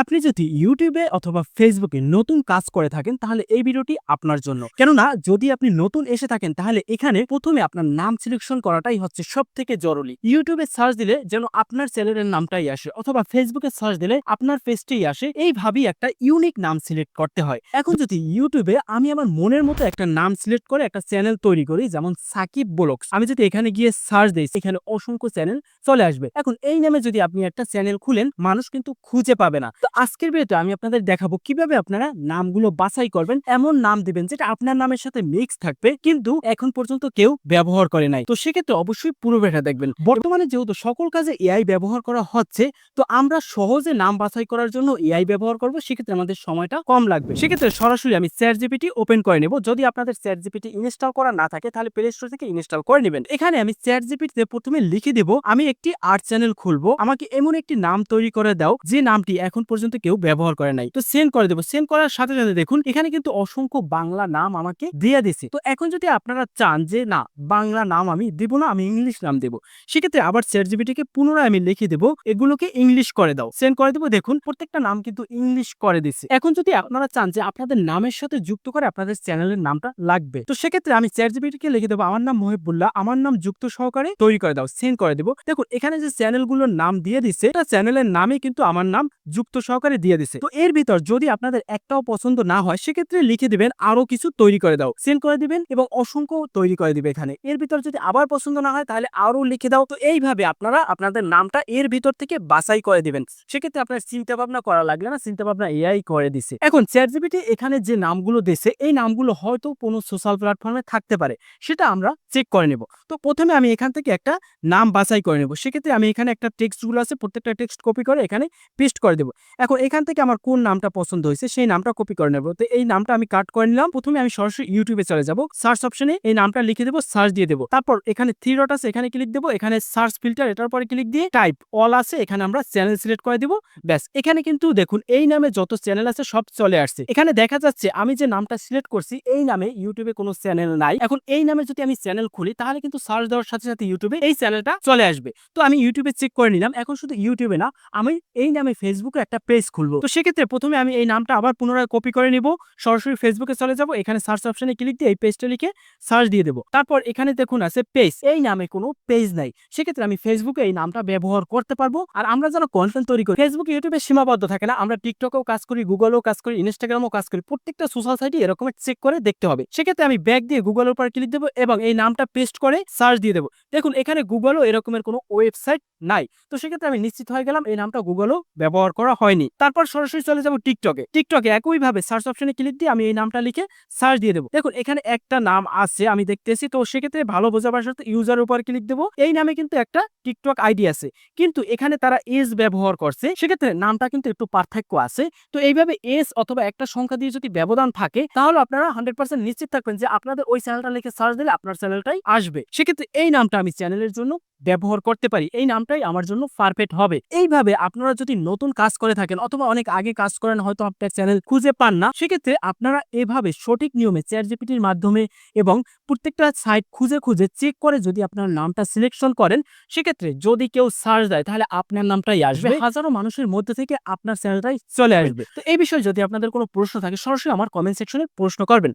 আপনি যদি ইউটিউবে অথবা ফেসবুকে নতুন কাজ করে থাকেন, তাহলে এই ভিডিওটি আপনার জন্য। কেননা, যদি আপনি নতুন এসে থাকেন, তাহলে এখানে প্রথমে আপনার নাম সিলেকশন করাটাই হচ্ছে সব থেকে জরুরি ইউটিউবে সার্চ দিলে যেন আপনার চ্যানেলের নামটাই আসে, অথবা ফেসবুকে সার্চ দিলে আপনার পেজটাই আসে। এইভাবেই একটা ইউনিক নাম সিলেক্ট করতে হয়। এখন যদি ইউটিউবে আমি আমার মনের মতো একটা নাম সিলেক্ট করে একটা চ্যানেল তৈরি করি, যেমন সাকিব ব্লগস, আমি যদি এখানে গিয়ে সার্চ দিই, এখানে অসংখ্য চ্যানেল চলে আসবে। এখন এই নামে যদি আপনি একটা চ্যানেল খুলেন, মানুষ কিন্তু খুঁজে পাবে না। তো আজকের ভিডিওতে আমি আপনাদের দেখাবো কীভাবে আপনারা নামগুলো বাছাই করবেন, এমন নাম দিবেন যেটা আপনার নামের সাথে মিক্স থাকবে, কিন্তু এখন পর্যন্ত কেউ ব্যবহার করে নাই। তো সেক্ষেত্রে অবশ্যই পুরো ভিডিও দেখবেন। বর্তমানে যেহেতু সকল কাজে এআই ব্যবহার করা হচ্ছে, তো আমরা সহজে নাম বাছাই করার জন্য এআই ব্যবহার করব, সেক্ষেত্রে আমাদের সময়টা কম লাগবে। সেক্ষেত্রে সরাসরি আমি চ্যাট জিপিটি ওপেন করে নেব। যদি আপনাদের চ্যাট জিপিটি ইনস্টল করা না থাকে, তাহলে প্লে স্টোর থেকে ইনস্টল করে নেবেন। এখানে আমি চ্যাট জিপিটিতে প্রথমে লিখে দেব, আমি একটি আর্ট চ্যানেল খুলবো। আমাকে এমন একটি নাম তৈরি করে দাও, যে নামটি এখন পর্যন্ত কেউ ব্যবহার করে নাই। তো সেন্ড করে দেবো। সেন্ড করার সাথে সাথে দেখুন, এখানে কিন্তু অসংখ্য বাংলা নাম আমাকে দিয়ে দিছে। তো এখন যদি আপনারা চান যে, না, বাংলা নাম আমি দিব না, আমি ইংলিশ নাম দেবো। সেক্ষেত্রে আবার চ্যাট জিপিটিকে পুনরায় আমি লিখে দেবো, এগুলোকে ইংলিশ করে দাও। সেন্ড করে দেবো, দেখুন, প্রত্যেকটা নাম কিন্তু ইংলিশ করে দিচ্ছে এখন যদি আপনারা চান যে, আপনাদের নামের সাথে যুক্ত করে আপনাদের চ্যানেলের নামটা লাগবে, তো সেক্ষেত্রে আমি চ্যাট জিপিটিকে লিখে দেবো, আমার নাম মহিবুল্লাহ, আমার নাম যুক্ত সহকারে তৈরি করে দাও সেন্ড করে দেবো। দেখুন, এখানে যে চ্যানেলগুলোর নাম দিয়ে এটা চ্যানেলের নামে কিন্তু আমার নাম যুক্ত সহকারে দিয়ে দিছে। তো এর ভিতর যদি আপনাদের একটাও পছন্দ না হয়, সেক্ষেত্রে লিখে দিবেন, আরও কিছু তৈরি করে দাও। সেন্ড করে দিবেন এবং অসংখ্য তৈরি করে দিবে এখানে। এর ভিতর যদি আবার পছন্দ না হয়, তাহলে আরও লিখে দাও। তো এইভাবে আপনারা আপনাদের নামটা এর ভিতর থেকে বাছাই করে দিবেন। সেক্ষেত্রে আপনার চিন্তা ভাবনা করা লাগবে না, চিন্তা ভাবনা এআই করে দিছে। এখন চ্যাট এখানে যে নামগুলো দিছে, এই নামগুলো হয়তো কোনো সোশ্যাল প্ল্যাটফর্মে থাকতে পারে। সেটা আমরা চেক করে নেব। তো প্রথমে আমি এখান থেকে একটা নাম বাছাই করে নেব। সেক্ষেত্রে আমি এখানে একটা টেক্সটগুলো আছে, প্রত্যেকটা টেক্সট কপি করে এখানে পেস্ট করে দেবো। এখন এখান থেকে আমার কোন নামটা পছন্দ হয়েছে, সেই নামটা কপি করে নেব। তো এই নামটা আমি কাট করে নিলাম। প্রথমে আমি সরাসরি ইউটিউবে চলে যাব। সার্চ অপশনে এই নামটা লিখে দেবো সার্চ দিয়ে দেবো। তারপর এখানে থ্রি ডট আছে, এখানে ক্লিক দেবো। এখানে সার্চ ফিল্টার এটার পরে ক্লিক দিয়ে টাইপ অল আছে, এখানে আমরা চ্যানেল সিলেক্ট করে দিব। ব্যাস, এখানে কিন্তু দেখুন, এই নামে যত চ্যানেল আছে সব চলে আসছে। এখানে দেখা যাচ্ছে আমি যে নামটা সিলেক্ট করছি, এই নামে ইউটিউবে কোনো চ্যানেল নাই। এখন এই নামে যদি আমি চ্যানেল খুলি, তাহলে কিন্তু সার্চ দেওয়ার সাথে সাথে ইউটিউবে এই চ্যানেলটা চলে আসবে। তো আমি ইউটিউবে চেক করে নিলাম। এখন শুধু ইউটিউবে না, আমি এই নামে ফেসবুকে একটা পেজ খুলবো। তো সেক্ষেত্রে প্রথমে আমি এই নামটা আবার পুনরায় কপি করে নিব, সরাসরি ফেসবুকে চলে যাব, এখানে সার্চ অপশনে ক্লিক দিয়ে এই পেজটা লিখে সার্চ দিয়ে দেবো। তারপর এখানে দেখুন আছে পেজ এই নামে কোনো পেজ নাই। সেক্ষেত্রে আমি ফেসবুকে এই নামটা ব্যবহার করতে পারব। আর আমরা যারা কন্টেন্ট তৈরি করি ফেসবুক ইউটিউবে সীমাবদ্ধ থাকে না। আমরা টিকটকেও কাজ করি গুগলেও কাজ করি ইনস্টাগ্রামও কাজ করি, প্রত্যেকটা সোশ্যাল সাইটে এরকম চেক করে দেখতে হবে। সেক্ষেত্রে আমি ব্যাগ দিয়ে গুগলের উপর ক্লিক দেবো এবং এই নামটা পেস্ট করে সার্চ দিয়ে দেবো। দেখুন, এখানে গুগলও এরকমের কোনো ওয়েবসাইট নাই। তো সেক্ষেত্রে আমি নিশ্চিত হয়ে গেলাম এই নামটা গুগলও ব্যবহার করা হয়নি। তারপর সরাসরি চলে যাব টিকটকে। টিকটকে একইভাবে সার্চ অপশনে ক্লিক দিয়ে আমি এই নামটা লিখে সার্চ দিয়ে দেবো। দেখুন, এখানে একটা নাম আছে, আমি দেখতেছি। তো সেক্ষেত্রে ভালো বোঝাবার সাথে ইউজার উপর ক্লিক দেবো। এই নামে কিন্তু একটা টিকটক আইডি আছে। কিন্তু এখানে তারা এস ব্যবহার করছে। সেক্ষেত্রে নামটা কিন্তু একটু পার্থক্য আছে। তো এইভাবে এস অথবা একটা সংখ্যা দিয়ে যদি ব্যবধান থাকে, তাহলে আপনারা হান্ড্রেড পার্সেন্ট নিশ্চিত থাকবেন যে আপনাদের ওই চ্যানেলটা লিখে সার্চ দিলে আপনার চ্যানেলটাই আসবে। সেক্ষেত্রে এই নামটা আমি চ্যানেলের জন্য ব্যবহার করতে পারি এই নামটাই আমার জন্য পারফেক্ট হবে। এইভাবে আপনারা যদি নতুন কাজ করে থাকেন অথবা অনেক আগে কাজ করেন হয়তো আপনার চ্যানেল খুঁজে পান না সেক্ষেত্রে আপনারা এভাবে সঠিক নিয়মে চ্যাট জিপিটির মাধ্যমে এবং প্রত্যেকটা সাইট খুঁজে খুঁজে চেক করে যদি আপনার নামটা সিলেকশন করেন সেক্ষেত্রে যদি কেউ সার্চ দেয় তাহলে আপনার নামটাই আসবে। হাজারো মানুষের মধ্যে থেকে আপনার চ্যানেলটাই চলে আসবে। তো এই বিষয়ে যদি আপনাদের কোনো প্রশ্ন থাকে সরাসরি আমার কমেন্ট সেকশনে প্রশ্ন করবেন।